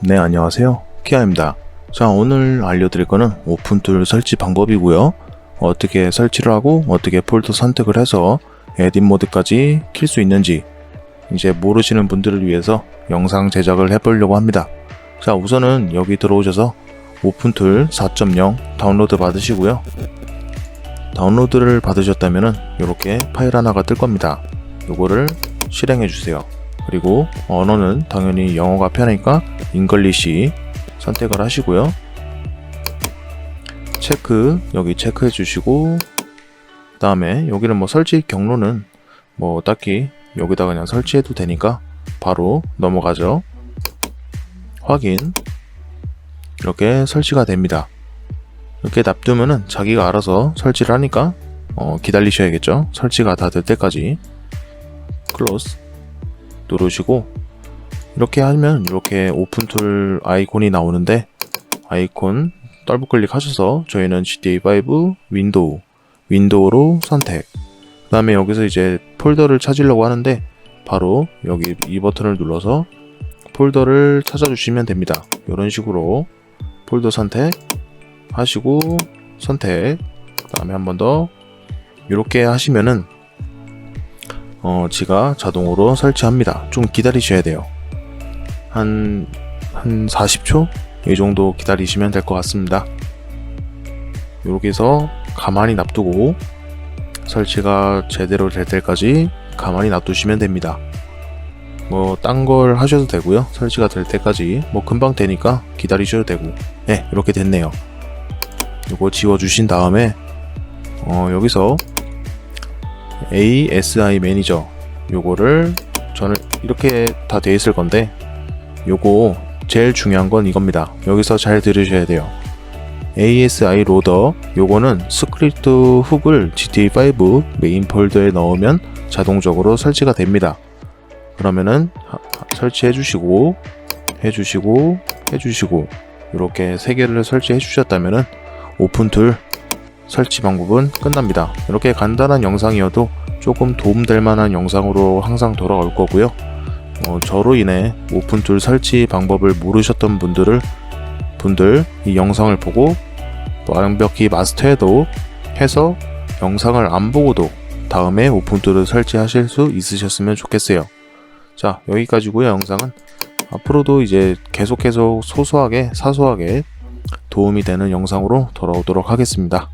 네, 안녕하세요. 키아입니다. 자, 오늘 알려드릴 거는 오픈툴 설치 방법이고요. 어떻게 설치를 하고 어떻게 폴더 선택을 해서 에딧 모드까지 킬 수 있는지 이제 모르시는 분들을 위해서 영상 제작을 해보려고 합니다. 자, 우선은 여기 들어오셔서 오픈툴 4.0 다운로드 받으시고요. 다운로드를 받으셨다면은 이렇게 파일 하나가 뜰 겁니다. 요거를 실행해 주세요. 그리고 언어는 당연히 영어가 편하니까 잉글리시 선택을 하시고요. 체크 여기 체크해 주시고 그 다음에 여기는 뭐 설치 경로는 뭐 딱히 여기다 그냥 설치해도 되니까 바로 넘어가죠. 확인 이렇게 설치가 됩니다. 이렇게 놔두면은 자기가 알아서 설치를 하니까 어, 기다리셔야겠죠. 설치가 다 될 때까지 클로스 누르시고 이렇게 하면 이렇게 오픈 툴 아이콘이 나오는데 아이콘 더블 클릭하셔서 저희는 GTA5 윈도우 윈도우로 선택. 그 다음에 여기서 이제 폴더를 찾으려고 하는데 바로 여기 이 버튼을 눌러서 폴더를 찾아주시면 됩니다. 이런 식으로 폴더 선택 하시고 선택. 그 다음에 한 번 더 이렇게 하시면은 어, 지가 자동으로 설치합니다. 좀 기다리셔야 돼요. 한, 한 40초? 이 정도 기다리시면 될 것 같습니다. 이렇게 해서 가만히 놔두고 설치가 제대로 될 때까지 가만히 놔두시면 됩니다. 뭐, 딴 걸 하셔도 되고요. 설치가 될 때까지 뭐 금방 되니까 기다리셔도 되고. 네, 이렇게 됐네요. 이거 지워주신 다음에, 어, 여기서 ASI 매니저 요거를 저는 이렇게 다 돼 있을 건데 요거 제일 중요한 건 이겁니다. 여기서 잘 들으셔야 돼요. ASI 로더 요거는 스크립트 훅을 GTA5 메인 폴더에 넣으면 자동적으로 설치가 됩니다. 그러면은 설치해 주시고 해 주시고 해 주시고 이렇게 세 개를 설치해 주셨다면은 오픈 툴 설치 방법은 끝납니다. 이렇게 간단한 영상이어도 조금 도움될 만한 영상으로 항상 돌아올 거고요. 어, 저로 인해 오픈툴 설치 방법을 모르셨던 분들을 분들 이 영상을 보고 완벽히 마스터해도 해서 영상을 안 보고도 다음에 오픈툴을 설치하실 수 있으셨으면 좋겠어요. 자 여기까지고요 영상은 앞으로도 이제 계속 계속 소소하게 사소하게 도움이 되는 영상으로 돌아오도록 하겠습니다.